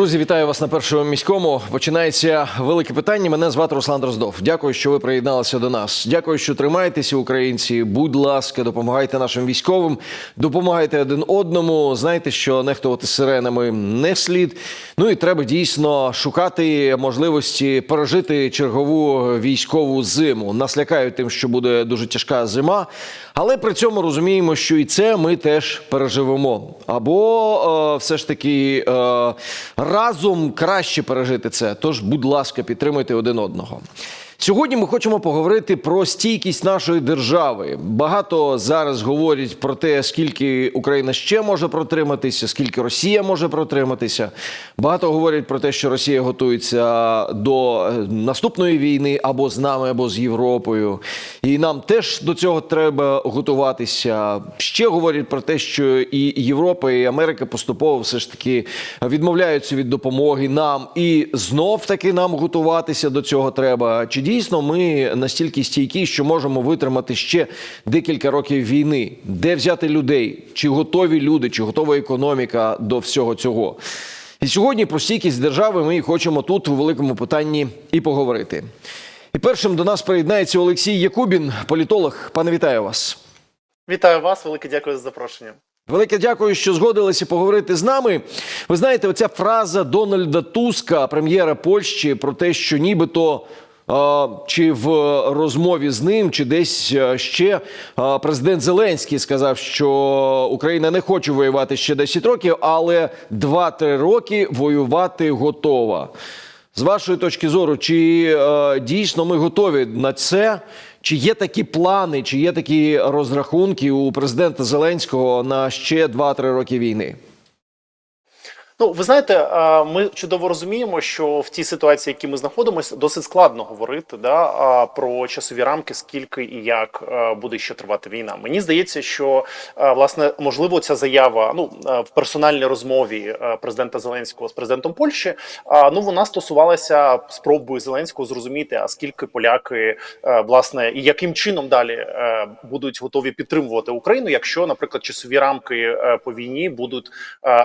Друзі, вітаю вас на першому міському. Починається велике питання. Мене звати Руслан Дроздов. Дякую, що ви приєдналися до нас. Дякую, що тримаєтеся, українці. Будь ласка, допомагайте нашим військовим, допомагайте один одному. Знайте, що нехтувати сиренами не слід. Ну і треба дійсно шукати можливості пережити чергову військову зиму. Нас лякають тим, що буде дуже тяжка зима, але при цьому розуміємо, що і це ми теж переживемо. Або е, все ж таки е, разом краще пережити це. Тож, будь ласка, підтримуйте один одного. Сьогодні ми хочемо поговорити про стійкість нашої держави. Багато зараз говорять про те, скільки Україна ще може протриматися, скільки Росія може протриматися. Багато говорять про те, що Росія готується до е, наступної війни або з нами, або з Європою. І нам теж до цього треба готуватися. Ще говорять про те, що і Європа, і Америка поступово все ж таки відмовляються від допомоги нам, і знов таки нам готуватися до цього треба. Чи дійсно ми настільки стійкі, що можемо витримати ще декілька років війни? Де взяти людей? Чи готові люди, чи готова економіка до всього цього? І сьогодні про стійкість держави ми хочемо тут у великому питанні і поговорити. І першим до нас приєднається Олексій Якубін, політолог. Пане вітаю вас. Вітаю вас, велике дякую за запрошення. Велике дякую, що згодилися поговорити з нами. Ви знаєте, оця фраза Дональда Туска, прем'єра Польщі, про те, що нібито. Чи в розмові з ним, чи десь ще президент Зеленський сказав, що Україна не хоче воювати ще 10 років, але 2-3 роки воювати готова. З вашої точки зору, чи е, дійсно ми готові на це? Чи є такі плани, чи є такі розрахунки у президента Зеленського на ще 2-3 роки війни? Ну, ви знаєте, ми чудово розуміємо, що в тій ситуації, в якій ми знаходимося, досить складно говорити да, про часові рамки, скільки і як буде ще тривати війна. Мені здається, що власне можливо ця заява ну в персональній розмові президента Зеленського з президентом Польщі. Ну вона стосувалася спроби Зеленського зрозуміти, а скільки поляки власне і яким чином далі будуть готові підтримувати Україну, якщо, наприклад, часові рамки по війні будуть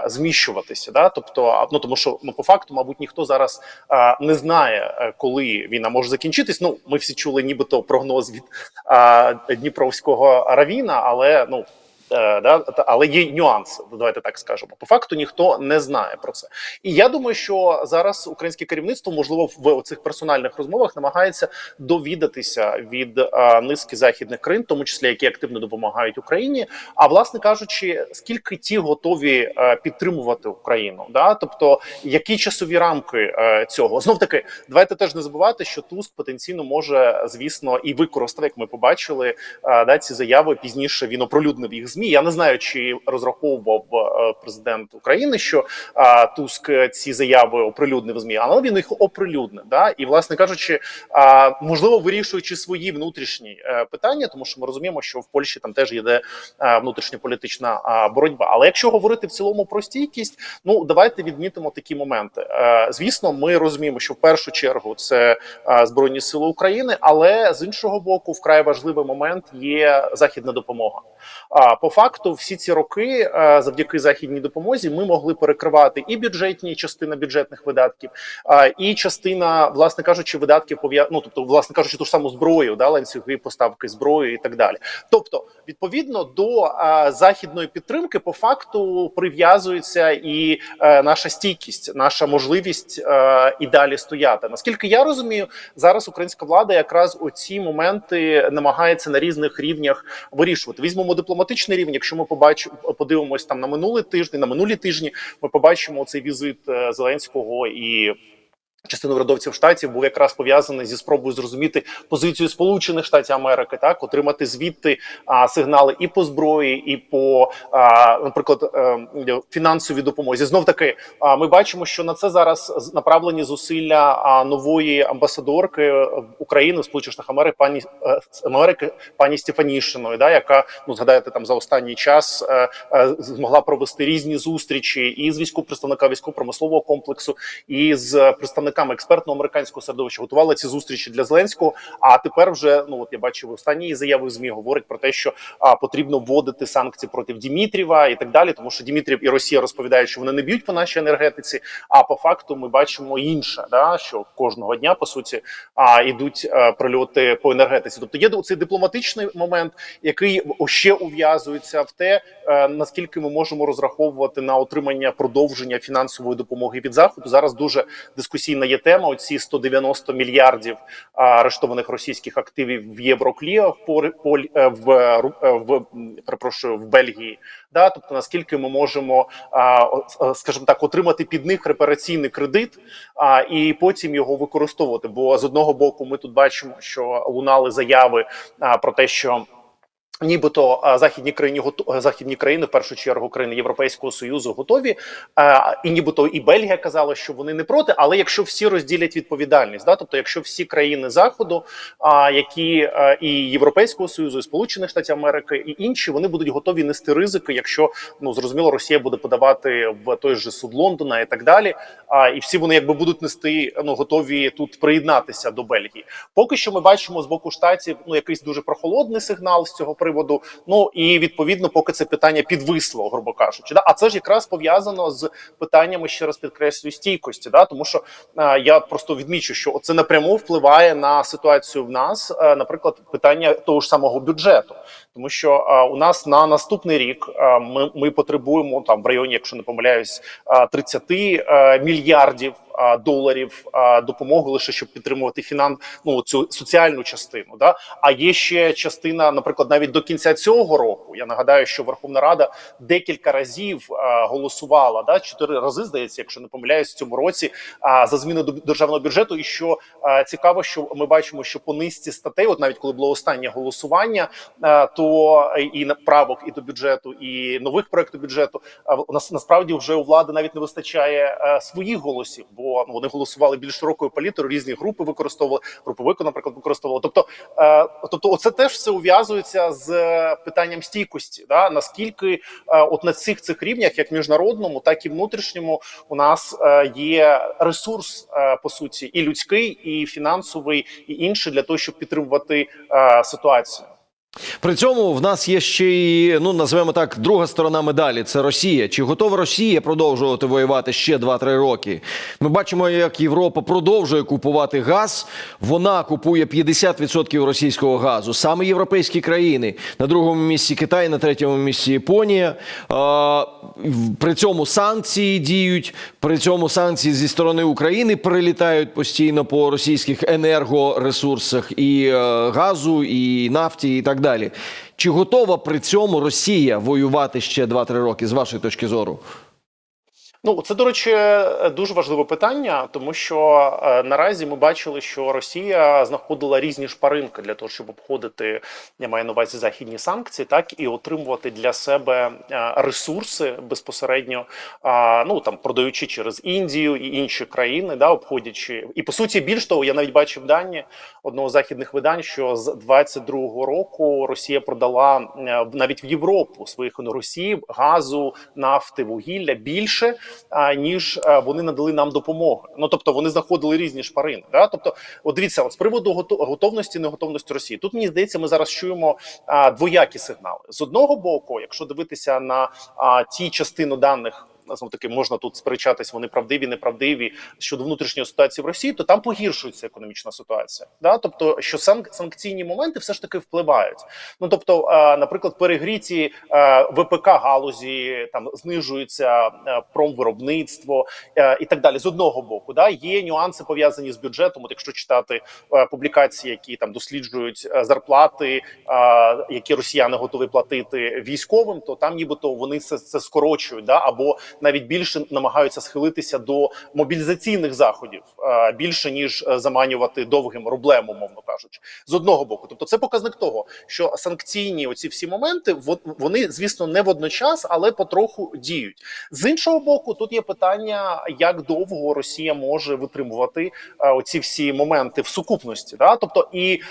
зміщуватися. Да? Тобто, ну тому що ну по факту, мабуть, ніхто зараз а, не знає, е, коли війна може закінчитись. Ну, ми всі чули, нібито прогноз від а, Дніпровського Равіна, але ну. Е, Да, але є нюанси, давайте так скажемо. По факту ніхто не знає про це. І я думаю, що зараз українське керівництво, можливо, в цих персональних розмовах намагається довідатися від а, низки західних країн, в тому числі які активно допомагають Україні. А власне кажучи, скільки ті готові е, підтримувати Україну, да тобто які часові рамки е, цього знов таки, давайте теж не забувати, що Туск потенційно може, звісно, і використав, як ми побачили, е, да ці заяви пізніше він оприлюднив їх змі. Я не знаю, чи розраховував е, президент України, що е, Туск ці заяви оприлюднив змі, але він їх оприлюднив. Да? І, власне кажучи, а, можливо, вирішуючи свої внутрішні е, питання, тому що ми розуміємо, що в Польщі там теж йде е, внутрішньополітична а, боротьба. Але якщо говорити в цілому про стійкість, ну давайте відмітимо такі моменти. Звісно, ми розуміємо, що в першу чергу це збройні сили України, але з іншого боку, вкрай важливий момент є західна допомога. По факту, всі ці роки, е, завдяки західній допомозі, ми могли перекривати і бюджетні частина бюджетних видатків, і частина, власне кажучи, видатків ну, тобто, власне кажучи, ту ж саму зброю, да, ланцюги поставки зброї і так далі. Тобто, відповідно до західної підтримки, по факту прив'язується і е, наша стійкість, наша можливість е, і далі стояти. Наскільки я розумію, зараз українська влада якраз оці моменти намагається на різних рівнях вирішувати. Візьмемо дипломатичний рівень. Якщо ми побачимо, подивимось там на минулий тиждень, на минулі тижні, ми побачимо цей візит е, Зеленського і. Частина урядовців штатів був якраз пов'язаний зі спробою зрозуміти позицію Сполучених Штатів Америки, так отримати звідти а, сигнали і по зброї, і по а, наприклад е, фінансовій допомозі. Знов таки, а, ми бачимо, що на це зараз направлені зусилля а, нової амбасадорки е, України в Сполучених Штатах Америки, пані е, Америки, пані Стефанішиної, да, яка ну згадаєте там за останній час е, е, змогла провести різні зустрічі і з військово представника військово-промислового комплексу, і з представниками представниками експертного американського середовища, готували ці зустрічі для Зеленського. А тепер вже ну от я бачив останні заяви змі говорить про те, що а, потрібно вводити санкції проти Дімітрієва і так далі, тому що Дімітрів і Росія розповідають, що вони не б'ють по нашій енергетиці. А по факту ми бачимо інше, да що кожного дня по суті а йдуть а, прильоти по енергетиці. Тобто є цей дипломатичний момент, який ще ув'язується в те, е, наскільки ми можемо розраховувати на отримання продовження фінансової допомоги від заходу. Зараз дуже дискусійна є тема. Оці 190 мільярдів арештованих російських активів в Єврокліо е, в, Ру- е, в м, перепрошую в Бельгії. Да, тобто наскільки ми можемо, скажімо так, отримати під них репараційний кредит, а і потім його використовувати. Бо з одного боку, ми тут бачимо, що лунали заяви про те, що. Нібито західні країни готу- західні країни, в першу чергу країни Європейського союзу, готові, і нібито і Бельгія казала, що вони не проти. Але якщо всі розділять відповідальність, да, тобто, якщо всі країни заходу, а, які і Європейського союзу, і Сполучених Штатів Америки, і інші, вони будуть готові нести ризики, якщо ну зрозуміло, Росія буде подавати в той же суд Лондона і так далі. А і всі вони якби будуть нести ну готові тут приєднатися до Бельгії. Поки що ми бачимо з боку штатів ну якийсь дуже прохолодний сигнал з цього приводу. Ну і відповідно, поки це питання підвисло, грубо кажучи, да. А це ж якраз пов'язано з питаннями ще раз підкреслюю стійкості, да тому що а, я просто відмічу, що це напряму впливає на ситуацію в нас, а, наприклад, питання того ж самого бюджету, тому що е, у нас на наступний рік е, ми, ми потребуємо там в районі, якщо не помиляюсь, е, 30 е, мільярдів а, доларів а, допомоги лише щоб підтримувати фінан, ну цю соціальну частину. Да? А є ще частина, наприклад, навіть до кінця цього року. Я нагадаю, що Верховна Рада декілька разів а, голосувала да чотири рази, здається, якщо не помиляюсь, в цьому році а, за зміни до державного бюджету. І що а, цікаво, що ми бачимо, що по низці статей, от навіть коли було останнє голосування, а, то і на правок і до бюджету, і нових проектів бюджету, а, у нас насправді вже у влади навіть не вистачає своїх голосів, бо ну, вони голосували більш широкою палітрою, різні групи використовували, груповику, наприклад, використовували. Тобто, е, тобто, оце теж все ув'язується з е, питанням стійкості. Да? Наскільки е, от на цих цих рівнях, як міжнародному, так і внутрішньому, у нас е, є ресурс е, по суті, і людський, і фінансовий, і інший для того, щоб підтримувати е, ситуацію. При цьому в нас є ще й ну називаємо так друга сторона медалі. Це Росія. Чи готова Росія продовжувати воювати ще 2-3 роки? Ми бачимо, як Європа продовжує купувати газ. Вона купує 50% російського газу. Саме європейські країни на другому місці Китай, на третьому місці Японія. При цьому санкції діють. При цьому санкції зі сторони України прилітають постійно по російських енергоресурсах і е, газу, і нафті, і так далі. Чи готова при цьому Росія воювати ще 2-3 роки з вашої точки зору? Ну, це до речі, дуже важливе питання, тому що е, наразі ми бачили, що Росія знаходила різні шпаринки для того, щоб обходити, я маю на увазі західні санкції, так і отримувати для себе е, ресурси безпосередньо, е, ну там продаючи через Індію і інші країни, да, обходячи. І по суті, більш того, я навіть бачив дані одного з західних видань, що з 22-го року Росія продала е, навіть в Європу своїх носіїв газу, нафти, вугілля більше ніж вони надали нам допомоги. Ну тобто вони знаходили різні шпарини. Да? Тобто, от дивіться, от з приводу гото- готовності, неготовності Росії. Тут мені здається, ми зараз чуємо двоякі сигнали. З одного боку, якщо дивитися на ті частину даних. Знову таки можна тут сперечатись, вони правдиві, неправдиві щодо внутрішньої ситуації в Росії, то там погіршується економічна ситуація. Да? Тобто, що сан- санкційні моменти все ж таки впливають. Ну тобто, наприклад, перегріті ВПК галузі там знижується промвиробництво і так далі. З одного боку, да є нюанси пов'язані з бюджетом. От якщо читати публікації, які там досліджують зарплати, які росіяни готові платити військовим, то там нібито вони це, це скорочують, да або навіть більше намагаються схилитися до мобілізаційних заходів е, більше ніж е, заманювати довгим рублем, умовно кажучи, з одного боку. Тобто, це показник того, що санкційні оці всі моменти во- вони, звісно, не водночас, але потроху діють. З іншого боку, тут є питання, як довго Росія може витримувати е, оці всі моменти в сукупності. Да? Тобто, і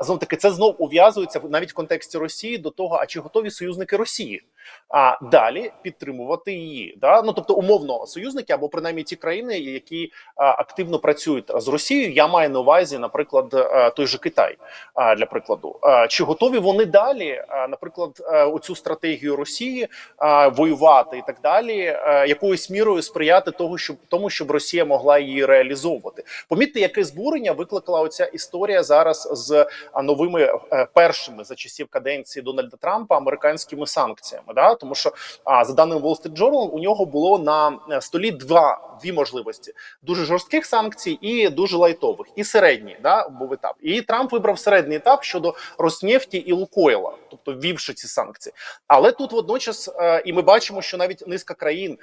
знов таки це знов ув'язується навіть в контексті Росії до того, а чи готові союзники Росії а далі підтримувати її. Да? Ну тобто, умовно, союзники або принаймні ті країни, які а, активно працюють з Росією. Я маю на увазі, наприклад, а, той же Китай. А, для прикладу, а, чи готові вони далі, а, наприклад, а, оцю стратегію Росії а, воювати і так далі, а, якоюсь мірою сприяти того, щоб тому, щоб Росія могла її реалізовувати. Помітьте, яке збурення викликала оця історія зараз з новими е, першими за часів каденції Дональда Трампа американськими санкціями. Да? Тому що а, за даним Wall Street Journal, у нього було на е, столі два дві можливості: дуже жорстких санкцій і дуже лайтових, і середній да, був етап. І Трамп вибрав середній етап щодо Роснефті і Лукойла, тобто ввівши ці санкції. Але тут водночас, е, і ми бачимо, що навіть низка країн,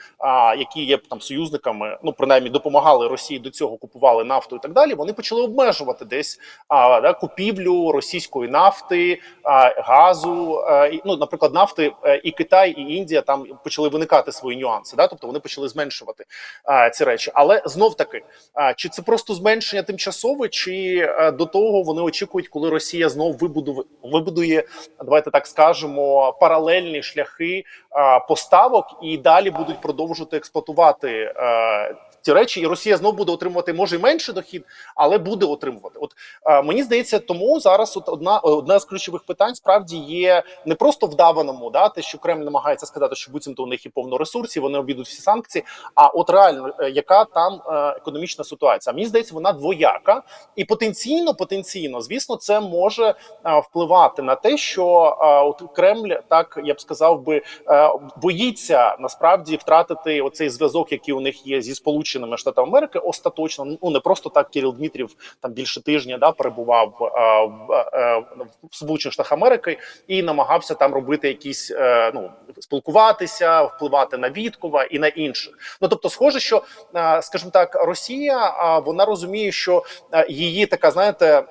які є там союзниками, ну принаймні допомагали Росії до цього, купували нафту і так далі. Вони почали обмежувати десь да, купівлю російської нафти, газу. А, ну, наприклад, нафти е, і Китай, і Індія там почали виникати свої нюанси. Да, тобто вони почали зменшувати а, ці речі. Але знов таки, а, чи це просто зменшення тимчасове, чи а, до того вони очікують, коли Росія знов вибудує, вибудує, давайте так скажемо, паралельні шляхи а, поставок і далі будуть продовжувати експлуатувати а, ці речі, і Росія знов буде отримувати може і менший дохід, але буде отримувати. От а, мені здається, тому зараз от одна одна з ключових питань справді є не просто вдаваному, да те, що Кремль намагається сказати, що буцімто у них є повно ресурсів, вони обійдуть всі санкції. А от реально, е, яка там е, економічна ситуація? Мені здається, вона двояка, і потенційно, потенційно, звісно, це може е, впливати на те, що от Кремль, так я б сказав би, боїться насправді втратити оцей зв'язок, який у них є зі сполученими штатами Америки, остаточно. Ну не просто так Кирил Дмитрів там більше тижня да перебував в, Сполучених Штатах Америки і намагався там робити якісь ну спілкуватися, впливати на Віткова і на інших. Ну тобто, схоже, що е, скажімо так, Росія вона розуміє, що е, її така, знаєте,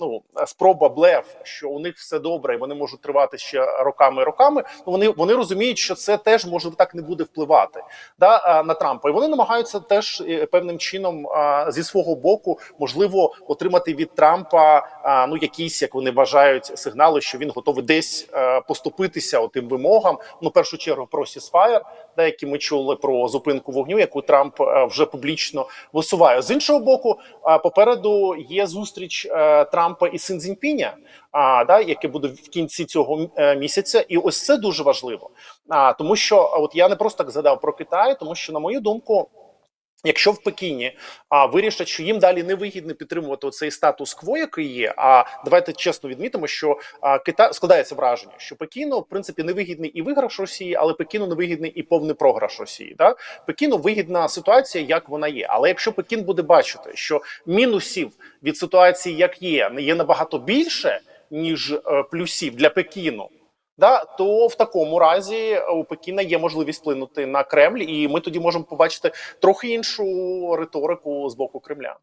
ну спроба блеф, що у них все добре, і вони можуть тривати ще роками і роками. Ну вони вони розуміють, що це теж може так не буде впливати да на Трампа, і вони намагаються теж е, певним чином зі свого боку можливо отримати від Трампа ну якісь, як вони вважають, сигнали, що він готовий десь е, поступитися тим вимогам. Ну, в першу чергу про сісфаєр, да, які ми чули про зупинку вогню, яку Трамп е, вже публічно висуває. З іншого боку, е, попереду є зустріч е, Трампа і Синзіньпіня, а да, яке буде в кінці цього місяця, і ось це дуже важливо. А тому, що от я не просто так згадав про Китай, тому що на мою думку. Якщо в Пекіні а, вирішать, що їм далі не вигідно підтримувати цей статус-кво, який є. А давайте чесно відмітимо, що а, Китай складається враження, що Пекіну в принципі не вигідний і виграш Росії, але Пекіну не вигідний і повний програш Росії. Да? Пекіну вигідна ситуація, як вона є. Але якщо Пекін буде бачити, що мінусів від ситуації, як є, є набагато більше ніж е, плюсів для Пекіну. Да, то в такому разі у Пекіна є можливість вплинути на Кремль, і ми тоді можемо побачити трохи іншу риторику з боку Кремля.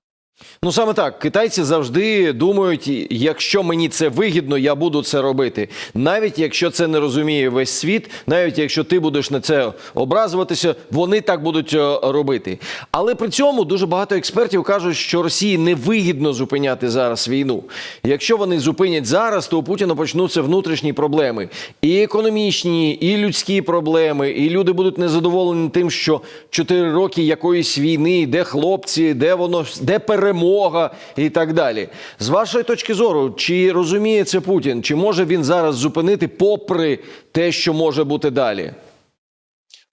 Ну саме так, китайці завжди думають, якщо мені це вигідно, я буду це робити. Навіть якщо це не розуміє весь світ, навіть якщо ти будеш на це образуватися, вони так будуть е, робити. Але при цьому дуже багато експертів кажуть, що Росії не вигідно зупиняти зараз війну. Якщо вони зупинять зараз, то у Путіна почнуться внутрішні проблеми, і економічні, і людські проблеми, і люди будуть незадоволені тим, що 4 роки якоїсь війни, де хлопці, де воно де перемога і так далі. З вашої точки зору, чи розуміє це Путін, чи може він зараз зупинити, попри те, що може бути далі?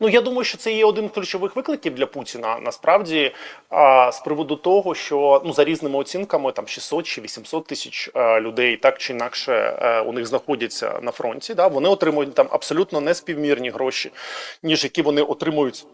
Ну я думаю, що це є один з ключових викликів для Путіна. Насправді, а, з приводу того, що ну за різними оцінками, там 600 чи 800 тисяч а, людей, так чи інакше, а, у них знаходяться на фронті. Да, вони отримують там абсолютно неспівмірні гроші, ніж які вони отримують.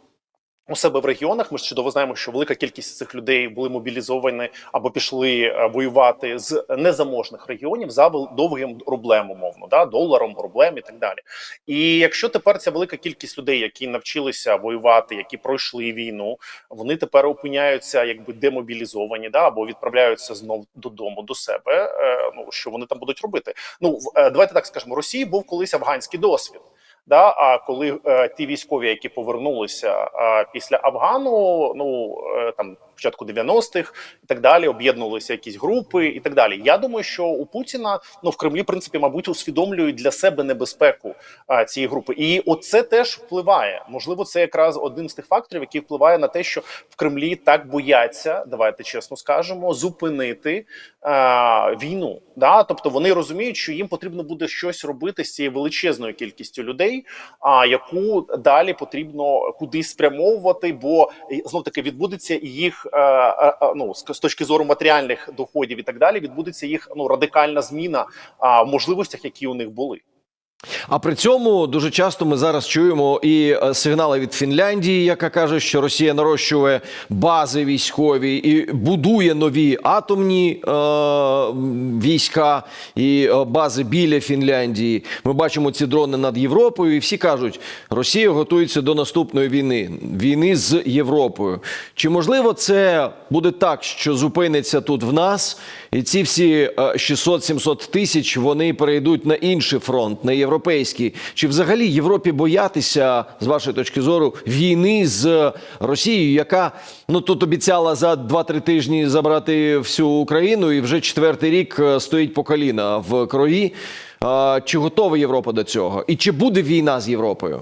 У себе в регіонах ми ж чудово знаємо, що велика кількість цих людей були мобілізовані або пішли е, воювати з незаможних регіонів за довгим рублем, умовно, да доларом, рублем і так далі. І якщо тепер ця велика кількість людей, які навчилися воювати, які пройшли війну, вони тепер опиняються якби демобілізовані, да або відправляються знов додому до себе. Е, ну що вони там будуть робити? Ну е, давайте так скажемо. Росії був колись афганський досвід. Да, а коли е, ті військові, які повернулися е, після Афгану, ну е, там початку 90-х і так далі, об'єднувалися якісь групи і так далі. Я думаю, що у Путіна ну в Кремлі, в принципі, мабуть, усвідомлюють для себе небезпеку а, цієї групи, і оце теж впливає. Можливо, це якраз один з тих факторів, який впливає на те, що в Кремлі так бояться, давайте чесно скажемо, зупинити а, війну. Да, тобто вони розуміють, що їм потрібно буде щось робити з цією величезною кількістю людей, а яку далі потрібно кудись спрямовувати, бо знов таки відбудеться їх ну з з точки зору матеріальних доходів і так далі. Відбудеться їх ну радикальна зміна в можливостях, які у них були. А при цьому дуже часто ми зараз чуємо і е, сигнали від Фінляндії, яка каже, що Росія нарощує бази військові і будує нові атомні е, війська і е, бази біля Фінляндії. Ми бачимо ці дрони над Європою, і всі кажуть, Росія готується до наступної війни війни з Європою. Чи можливо це буде так, що зупиниться тут в нас, і ці всі е, 600-700 тисяч вони перейдуть на інший фронт, на європейський? Чи взагалі Європі боятися, з вашої точки зору, війни з Росією, яка ну тут обіцяла за 2-3 тижні забрати всю Україну, і вже четвертий рік е, стоїть по коліна в крові? Е, Чи готова Європа до цього? І чи буде війна з Європою?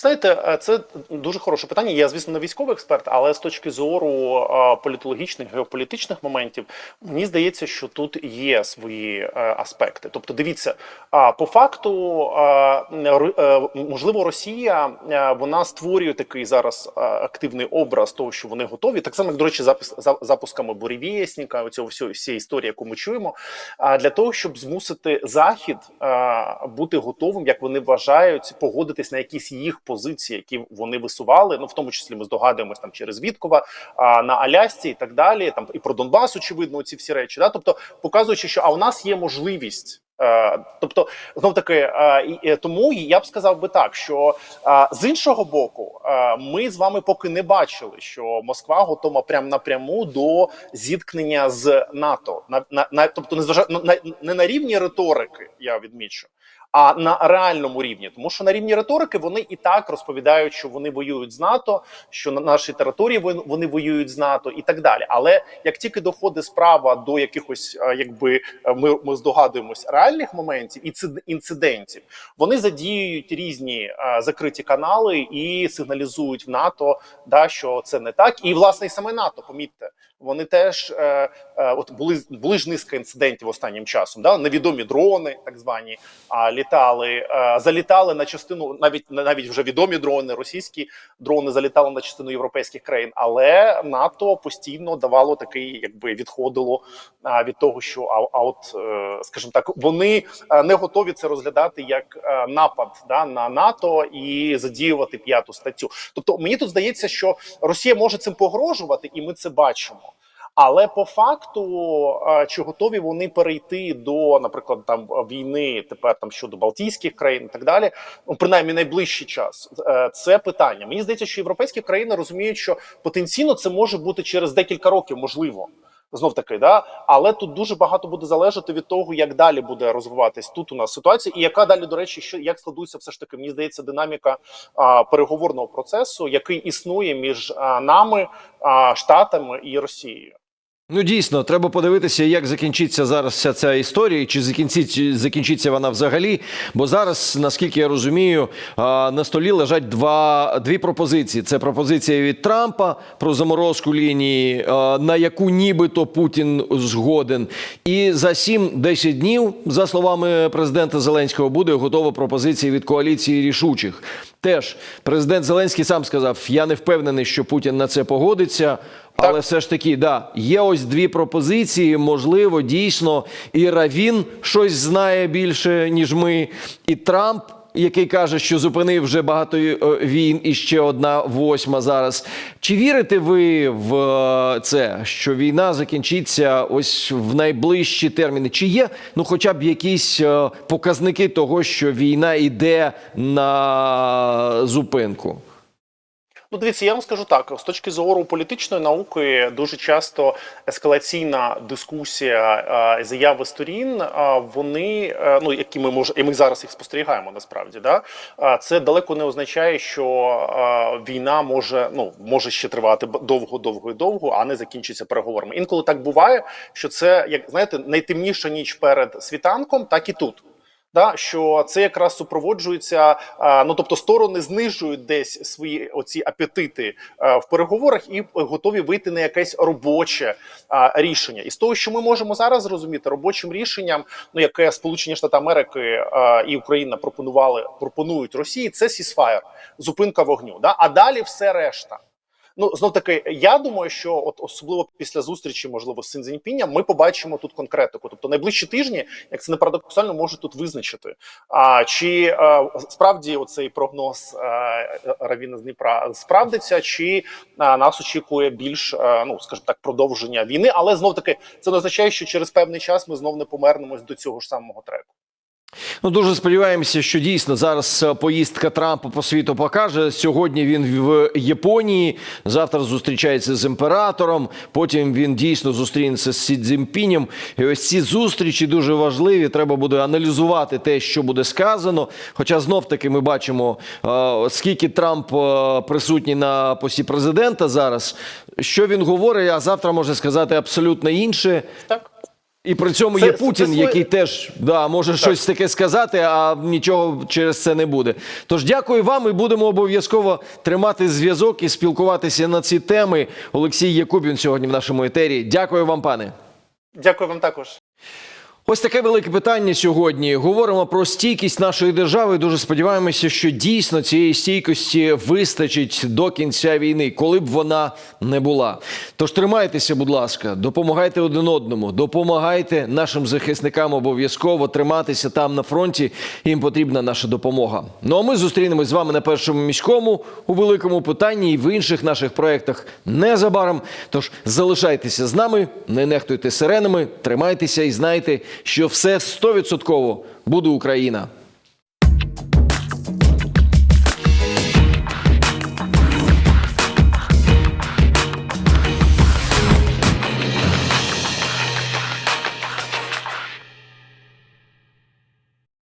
Знаєте, е, це дуже хороше питання. Я, звісно, не військовий експерт, але з точки зору е, політологічних, геополітичних моментів, мені здається, що тут є свої е, аспекти. Тобто, дивіться, по факту, можливо, Росія вона створює такий зараз активний образ того, що вони готові. Так само, як, до речі, запис за- запусками буревєсника, оцього всього всієї історії, яку ми чуємо, для того, щоб змусити захід бути готовим, як вони вважають, погодитись на якісь їх позиції, які вони висували. Ну в тому числі ми здогадуємось там через Віткова а, на Алясці і так далі. Там і про Донбас, очевидно, ці всі речі. Да? Тобто, показуючи, що а у нас є можливість. Е, Тобто, знов таки, е, тому я б сказав би так, що е, з іншого боку, ми з вами поки не бачили, що Москва готова прям напряму до зіткнення з НАТО. На, на, на тобто, не на не на рівні риторики, я відмічу. А на реальному рівні, тому що на рівні риторики вони і так розповідають, що вони воюють з НАТО, що на нашій території вони воюють з НАТО і так далі. Але як тільки доходить справа до якихось, е, якби е, ми, ми здогадуємось, реальних моментів і цид- інцидентів, вони задіюють різні е, закриті канали і сигналізують в НАТО, да що це не так. І власне саме НАТО, помітьте, вони теж е, е, от були були ж низка інцидентів останнім часом. Да? Невідомі дрони, так звані, а літали, е, залітали на частину, навіть навіть вже відомі дрони, російські дрони залітали на частину європейських країн. Але НАТО постійно давало такий, якби відходило а, від того, що а, а от, е, скажімо так, вони е, не готові це розглядати як е, напад да, на НАТО і задіювати п'яту статтю. Тобто, мені тут здається, що Росія може цим погрожувати, і ми це бачимо. Але по факту, е, чи готові вони перейти до, наприклад, там війни тепер там щодо Балтійських країн і так далі, ну принаймні найближчий час, Е, це питання. Мені здається, що європейські країни розуміють, що потенційно це може бути через декілька років, можливо. Знов таки, да, але тут дуже багато буде залежати від того, як далі буде розвиватись тут у нас ситуація, і яка далі, до речі, що як складується все ж таки, мені здається, динаміка а, переговорного процесу, який існує між а, нами, а, штатами і Росією. Ну дійсно, треба подивитися, як закінчиться зараз вся ця історія, чи закінчиться, закінчиться вона взагалі. Бо зараз, наскільки я розумію, на столі лежать два дві пропозиції: це пропозиція від Трампа про заморозку лінії, на яку нібито Путін згоден. І за 7-10 днів, за словами президента Зеленського, буде готова пропозиція від коаліції рішучих. Теж президент Зеленський сам сказав: я не впевнений, що Путін на це погодиться. Але все ж таки, да, є ось дві пропозиції. Можливо, дійсно, і Равін щось знає більше, ніж ми, і Трамп. Який каже, що зупинив вже багато е, війн, і ще одна восьма зараз. Чи вірите ви в е, це, що війна закінчиться ось в найближчі терміни? Чи є ну, хоча б якісь е, показники того, що війна йде на зупинку? Ну, дивіться, я вам скажу так: з точки зору політичної науки, дуже часто ескалаційна дискусія, заяви сторін, вони е, ну які ми може, і ми зараз їх спостерігаємо насправді. Да? Це далеко не означає, що війна може ну може ще тривати довго, довго і довго, а не закінчиться переговорами. Інколи так буває, що це як знаєте, найтемніша ніч перед світанком, так і тут. Да, що це якраз супроводжується, ну тобто сторони знижують десь свої оці апетити в переговорах і готові вийти на якесь робоче рішення. І з того, що ми можемо зараз зрозуміти, робочим рішенням, ну яке Сполучені Штати Америки і Україна пропонували пропонують Росії, це сісфаєр, зупинка вогню. Да? А далі все решта. Ну знов таки, я думаю, що от особливо після зустрічі, можливо, з Синзіньпінням, ми побачимо тут конкретику. Тобто найближчі тижні, як це не парадоксально, можуть тут визначити. А чи е, справді оцей прогноз е, Равіна з Дніпра справдиться, чи е, нас очікує більш е, ну скажімо так, продовження війни, але знов таки це не означає, що через певний час ми знов не повернемось до цього ж самого треку. Ну дуже сподіваємося, що дійсно зараз е, поїздка Трампа по світу покаже. Сьогодні він в Японії. Завтра зустрічається з імператором. Потім він дійсно зустрінеться з Сі Цзіньпінем. І ось ці зустрічі дуже важливі. Треба буде аналізувати те, що буде сказано. Хоча знов таки ми бачимо, е, скільки Трамп е, присутній на посі президента зараз. Що він говорить, а завтра може сказати абсолютно інше. Так. І при цьому Це- є Путін, це який теж да, може щось таке сказати, а нічого через це не буде. Тож дякую вам і будемо обов'язково тримати зв'язок і спілкуватися на ці теми. Олексій Якубін сьогодні в нашому етері. Дякую вам, пане. Дякую вам також. Ось таке велике питання сьогодні. Говоримо про стійкість нашої держави. Дуже сподіваємося, що дійсно цієї стійкості вистачить до кінця війни, коли б вона не була. Тож тримайтеся, будь ласка, допомагайте один одному, допомагайте нашим захисникам обов'язково триматися там на фронті. Їм потрібна наша допомога. Ну а ми зустрінемось з вами на першому міському у великому питанні і в інших наших проєктах незабаром. Тож залишайтеся з нами, не нехтуйте сиренами, тримайтеся і знайте, що все стовідсотково буде Україна.